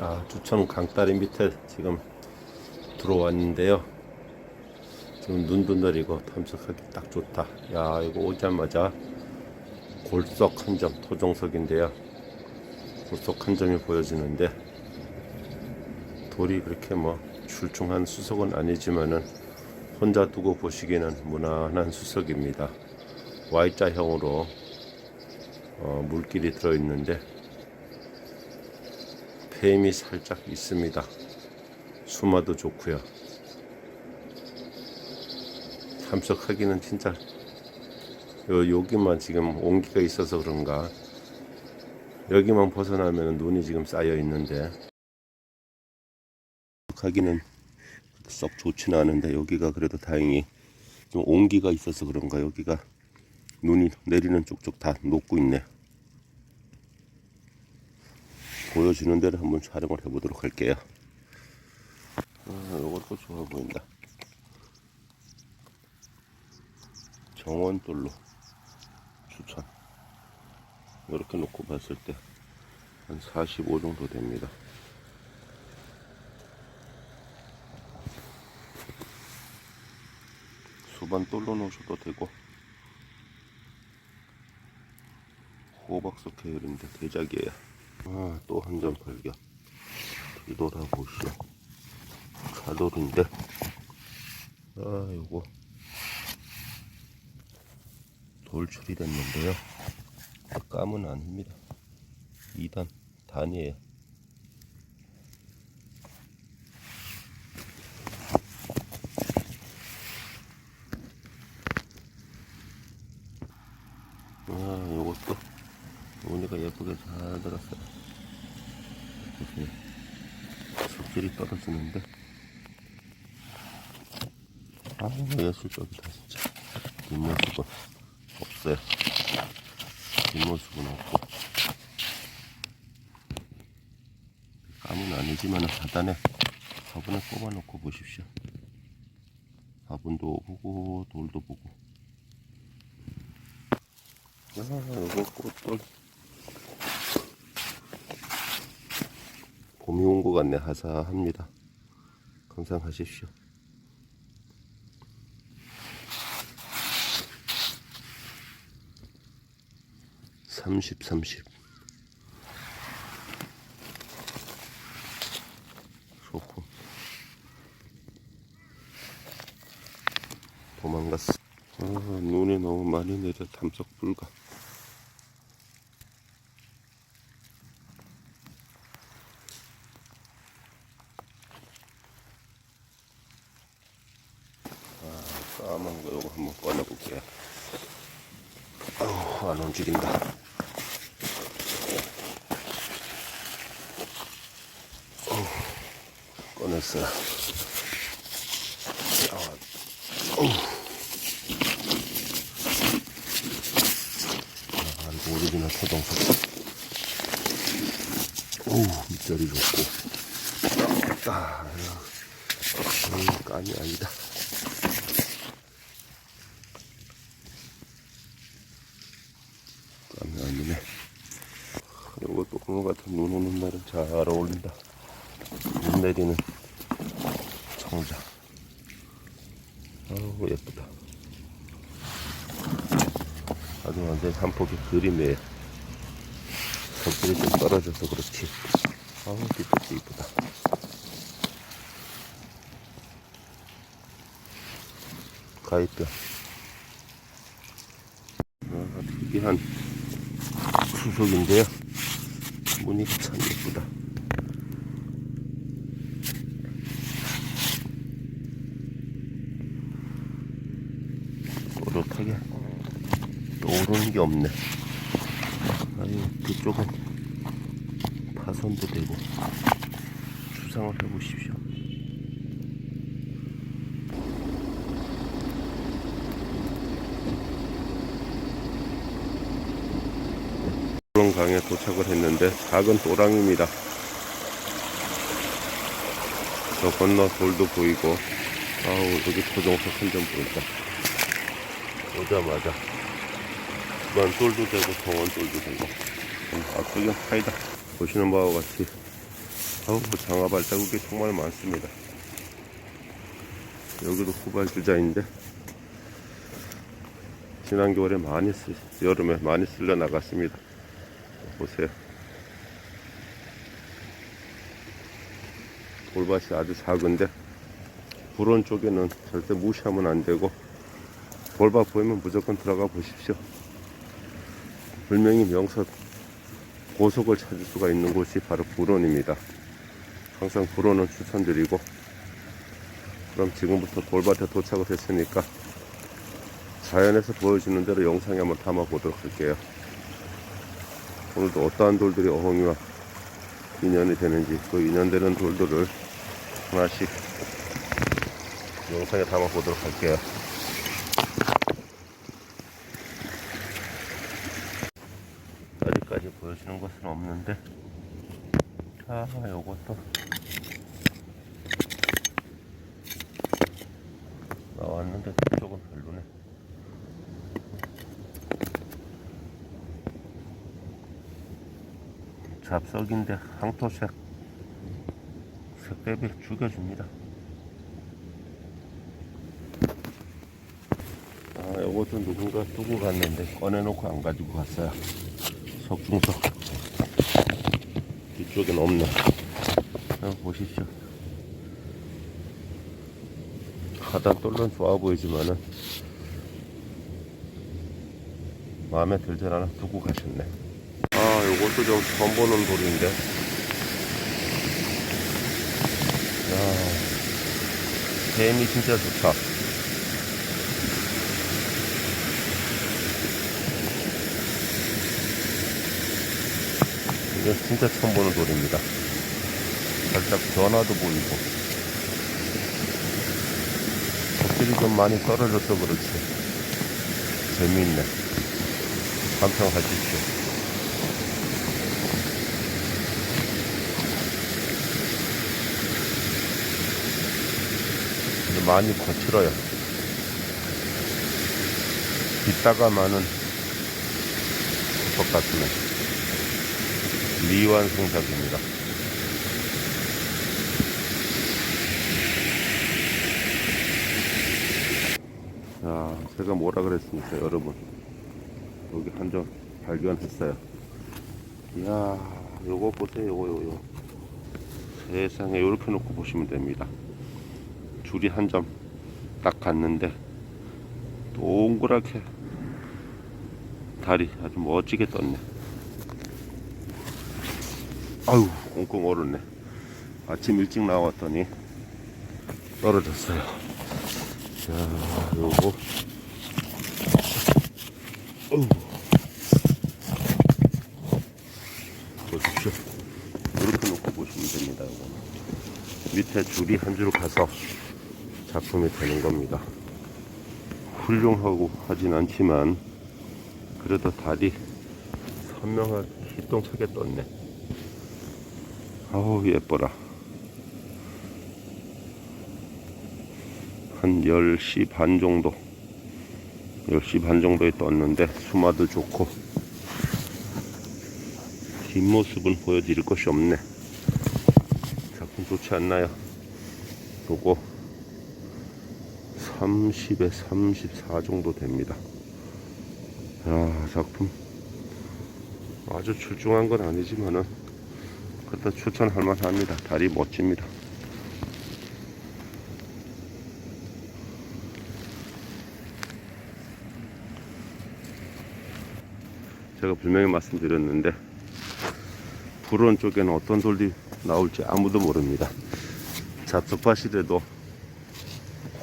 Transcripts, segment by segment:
아, 주천 강다리 밑에 지금 들어왔는데요. 지금 눈도 내리고 탐색하기 딱 좋다. 야, 이거 오자마자 골석 한 점, 토종석인데요. 골석 한 점이 보여지는데 돌이 그렇게 뭐 출중한 수석은 아니지만은 혼자 두고 보시기에는 무난한 수석입니다. Y자형으로 어, 물길이 들어있는데 폐임이 살짝 있습니다. 수마도 좋고요. 참석하기는 진짜 요 여기만 지금 온기가 있어서 그런가 여기만 벗어나면 눈이 지금 쌓여 있는데 가기는 썩 좋지는 않은데 여기가 그래도 다행히 좀 온기가 있어서 그런가 여기가 눈이 내리는 쪽쪽 다 녹고 있네. 보여주는 대로 한번 촬영을 해보도록 할게요. 아, 이것도 좋아 보인다. 정원돌로 추천. 이렇게 놓고 봤을 때 한 45 정도 됩니다. 수반 돌로 놓으셔도 되고 호박석 계열인데 대작이에요. 아, 또 한 점 발견. 뒤돌아보시오. 차돌인데, 아, 요거, 돌출이 됐는데요. 감은 아닙니다. 2단, 단이에요. 아, 요것도 무늬가 예쁘게 잘 들었어요. 보세요. 속질이 떨어지는데. 아, 예술적이다, 진짜. 뒷모습은 없어요. 뒷모습은 없고. 감은 아니지만 하단에 화분에 꼽아놓고 보십시오. 화분도 보고, 돌도 보고. 아, 이거 꽃돌. 봄이 온 것 같네 하사합니다 감상하십시오 삼십 삼십. 좋고. 도망갔어. 아, 눈이 너무 많이 내려. 탐석 불가 까만 거 요거 한번 꺼내볼게요. 아우, 안 움직인다. 어우, 꺼냈어요. 아, 이거 오리지널 토종석. 어우, 밑자리 좋고. 아, 음, 깐이 아니다. 땀이 아니네. 이것도 오늘 같은 눈 오는 날은 잘 어울린다. 눈 내리는 청자. 아우 예쁘다. 아주 완전 한 폭의 그림이에요. 성질이 좀 떨어져서 그렇지. 아우 빛도 이쁘다. 가입변. 아, 특이한 수석인데요. 무늬가 참 예쁘다. 또렷하게 오르는 게 없네. 아유, 뒤쪽은 사선도 되고 추상을 해보십시오. 그런 강에 도착을 했는데 작은 또랑입니다. 저 건너 돌도 보이고 아우 여기 토종석 한점 보인다. 오자마자 이건 돌도 되고 정원 돌도 되고 음, 앞쪽엔 파이다 보시는 바와 같이 아우 장화 발자국이 정말 많습니다. 여기도 후발주자인데 지난 겨울에 많이 쓰, 여름에 많이 쓸려 나갔습니다. 보세요. 돌밭이 아주 작은데 불온 쪽에는 절대 무시하면 안 되고 돌밭 보이면 무조건 들어가 보십시오. 불명이 명석 고속을 찾을 수가 있는 곳이 바로 불온입니다. 항상 불온은 추천드리고 그럼 지금부터 돌밭에 도착을 했으니까 자연에서 보여주는 대로 영상에 한번 담아 보도록 할게요. 오늘도 어떠한 돌들이 어흥이와 인연이 되는지 그 인연되는 돌들을 하나씩 영상에 담아 보도록 할게요. 여기까지 보여주는 것은 없는데 아 요 것도. 나왔는데 그쪽은 별로네. 잡석인데 항토색 색대비 죽여줍니다. 아 요것도 누군가 두고 갔는데 꺼내놓고 안 가지고 갔어요. 석중석. 뒤쪽엔 없네 어, 보십시오 하단 똘론 좋아 보이지만은 마음에 들질 않아 두고 가셨네. 아 요것도 좀 처음 보는 돌인데. 야 뱀이 진짜 좋다. 이게 진짜 처음 보는 돌입니다. 살짝 변화도 보이고. 껍질이 좀 많이 떨어져서 그렇지. 재미있네. 감상하십시오. 근데 많이 거칠어요. 많은 것 같으면. 미완성작입니다. 자, 제가 뭐라 그랬습니까, 여러분? 여기 한 점 발견했어요. 이야, 요거 보세요, 요거, 요거, 요거. 세상에, 요렇게 놓고 보시면 됩니다. 줄이 한 점 딱 갔는데, 동그랗게 달이 아주 멋지게 떴네. 아유 꽁꽁 얼었네 아침 일찍 나왔더니 떨어졌어요 자 요거 어우. 보십시오. 이렇게 놓고 보시면 됩니다. 요거는 밑에 줄이 한줄 가서 작품이 되는 겁니다. 훌륭하고 하진 않지만 그래도 달이 선명하게 희똥차게 떴네. 아우 예뻐라 한 10시 반 정도 10시 반 정도에 떴는데 수마도 좋고 뒷모습은 보여드릴 것이 없네 작품 좋지 않나요 요거 30에 34 정도 됩니다 야 작품 아주 출중한 건 아니지만은 그것도 추천할 만합니다. 다리 멋집니다. 제가 분명히 말씀드렸는데 불원 쪽에는 어떤 돌이 나올지 아무도 모릅니다. 잡석밭이라도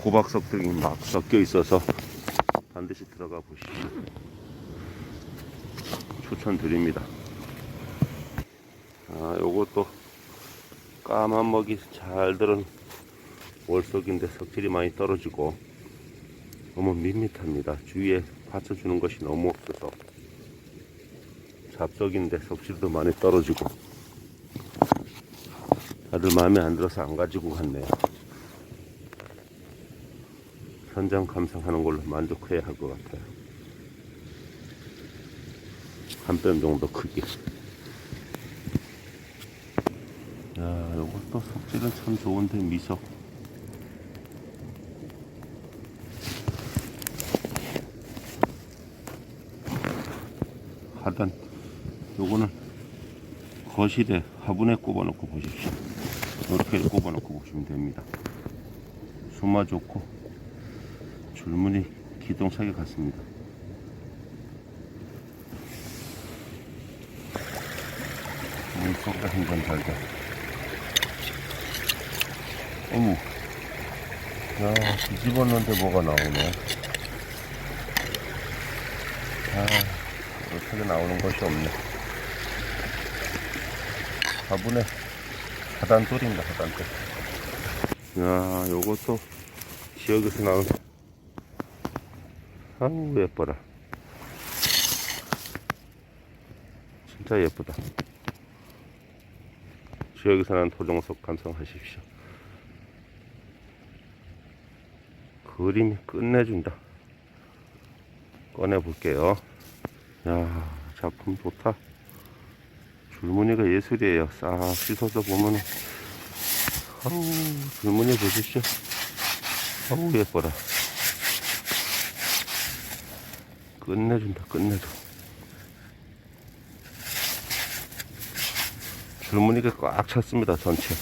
호박석 등이 막 섞여 있어서 반드시 들어가 보시고 추천드립니다. 아, 요것도 까만 먹이 잘 들은 월석인데 석질이 많이 떨어지고 너무 밋밋합니다. 주위에 받쳐주는 것이 너무 없어서 잡석인데 석질도 많이 떨어지고 다들 마음에 안 들어서 안 가지고 갔네요. 현장 감상하는 걸로 만족해야 할 것 같아요. 한 뼘 정도 크기. 야, 요것도 석질은 참 좋은데 미석. 하단 요거는 거실에 화분에 꼽아 놓고 보십시오. 이렇게 꼽아 놓고 보시면 됩니다. 수마 좋고 줄무늬 기동차게 같습니다. 물속에 한번 달자. 어머, 야 뒤집었는데 뭐가 나오네. 아, 어떻게 나오는 것이 없네. 화분에 하단돌입니다, 하단돌. 야, 요것도 지역에서 나온 아우 예뻐라. 진짜 예쁘다. 지역에서 난 토종석 감상하십시오. 그림이 끝내준다. 꺼내 볼게요. 야 작품 좋다 줄무늬가 예술이에요. 싹 씻어서 보면은 아우 줄무늬 보십시오. 아우 예뻐라. 끝내준다 끝내줘. 줄무늬가 꽉 찼습니다 전체.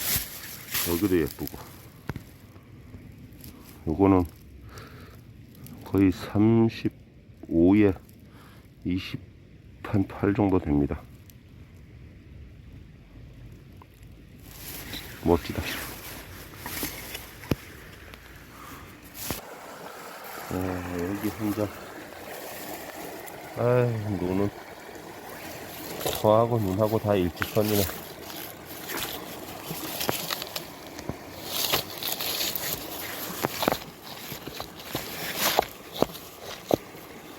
여기도 예쁘고. 요거는 거의 35에 20한 8 정도 됩니다 멋지다. 아, 여기 혼자. 아이 눈은 저하고 눈하고 다 일직선이네.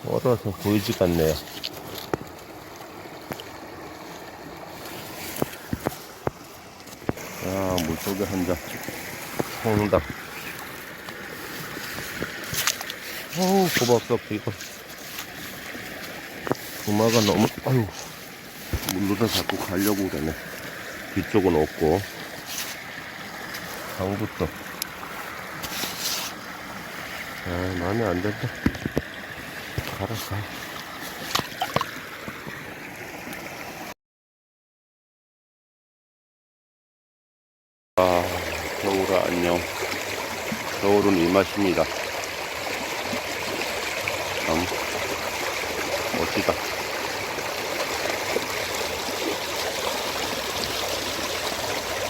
얼어서 보이지가 않네요 아 물속에 한장 홍닭 어우 고박석 이거 도마가 너무 아유. 물로다 자꾸 가려고 그러네. 뒤쪽은 없고. 방부터. 아 마음에 안 든다. 가라 가 아, 겨울아 안녕. 겨울은 이 맛입니다. 참 멋지다.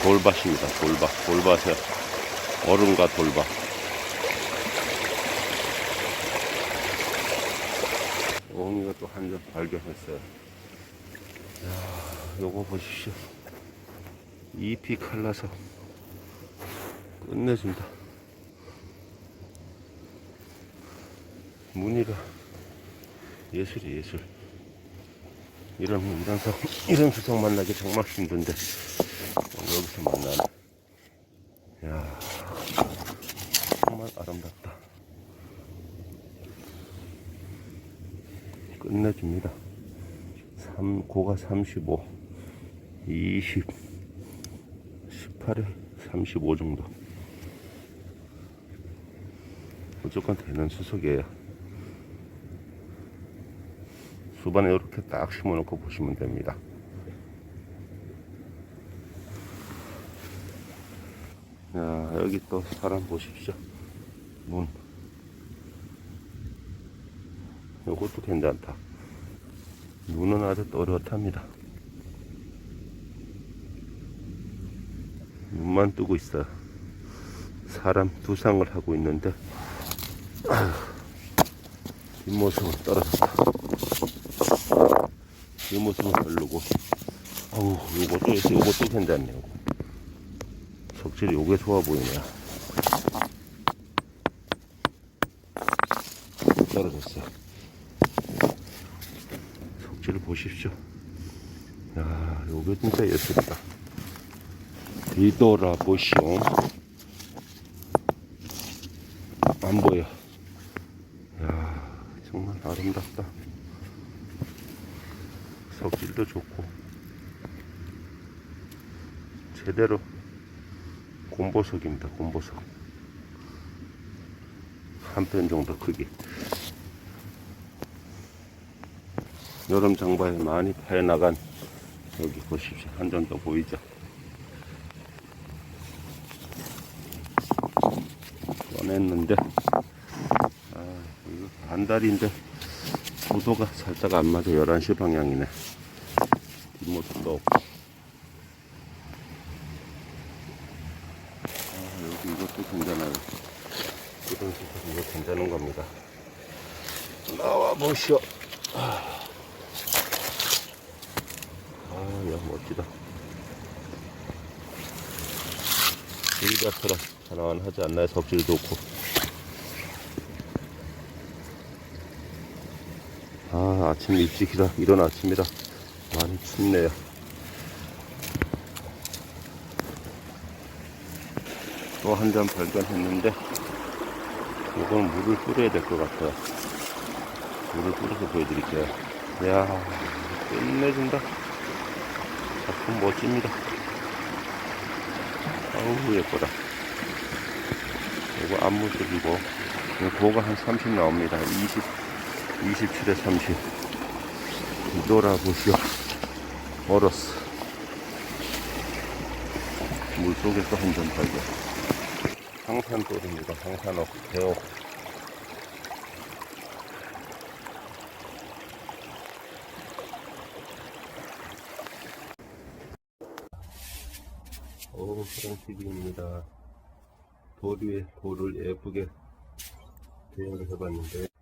돌밭입니다. 돌밭. 돌밭에 얼음과 돌밭. 옹이가 또 한 점 발견했어요. 야, 요거 보십시오. 잎이 칼라서 끝내준다. 무늬가 예술이 예술. 이런 이런 석 이런 수석 만나기 정말 힘든데 여기서 만나네. 야 정말 아름답다. 끝내줍니다. 3 고가 35, 20, 18에 35 정도. 무조건 되는 수석이에요. 수반에 이렇게 딱 심어 놓고 보시면 됩니다. 야, 여기 또 사람 보십시오. 문. 요것도 괜찮다. 눈은 아주 또렷합니다. 눈만 뜨고 있어요. 사람 두상을 하고 있는데, 뒷모습은 떨어졌다. 뒷모습은 별로고, 어우, 요것도, 요것도 괜찮네요. 석질이 요게 좋아 보이네요. 떨어졌어요. 석질을 보십시오. 야, 요게 진짜 예술이다. 뒤돌아보시오. 안 보여. 야, 정말 아름답다. 석질도 좋고. 제대로 곰보석입니다. 곰보석. 한 편 정도 크기. 여름 장바에 많이 파여 나간 여기 보십시오. 한 점 더 보이죠? 꺼냈는데 아 이거 반달인데 구도가 살짝 안 맞아 11시 방향이네 뒷모습도 없고 아 여기 이것도 괜찮아요 이런 식으로 이거 괜찮은 겁니다 보시오 아, 야 멋지다 일가처럼 하나만 하지 않나요? 석질도 없고. 아, 아침 일찍이라, 이런 아침이라 많이 춥네요. 또 한 잔 발견했는데, 이건 물을 뿌려야 될 것 같아요. 물을 뿌려서 보여드릴게요. 이야, 끝내준다. 작품 멋집니다. 아우 예뻐라. 이거 앞모습이고 고가 한 30 나옵니다. 20 27에 30 뒤돌아보시오. 얼었어. 물속에서 한점 발견 황산돌입니다. 황산옥 대옥 돌 위에 돌을 예쁘게 대형을 해봤는데,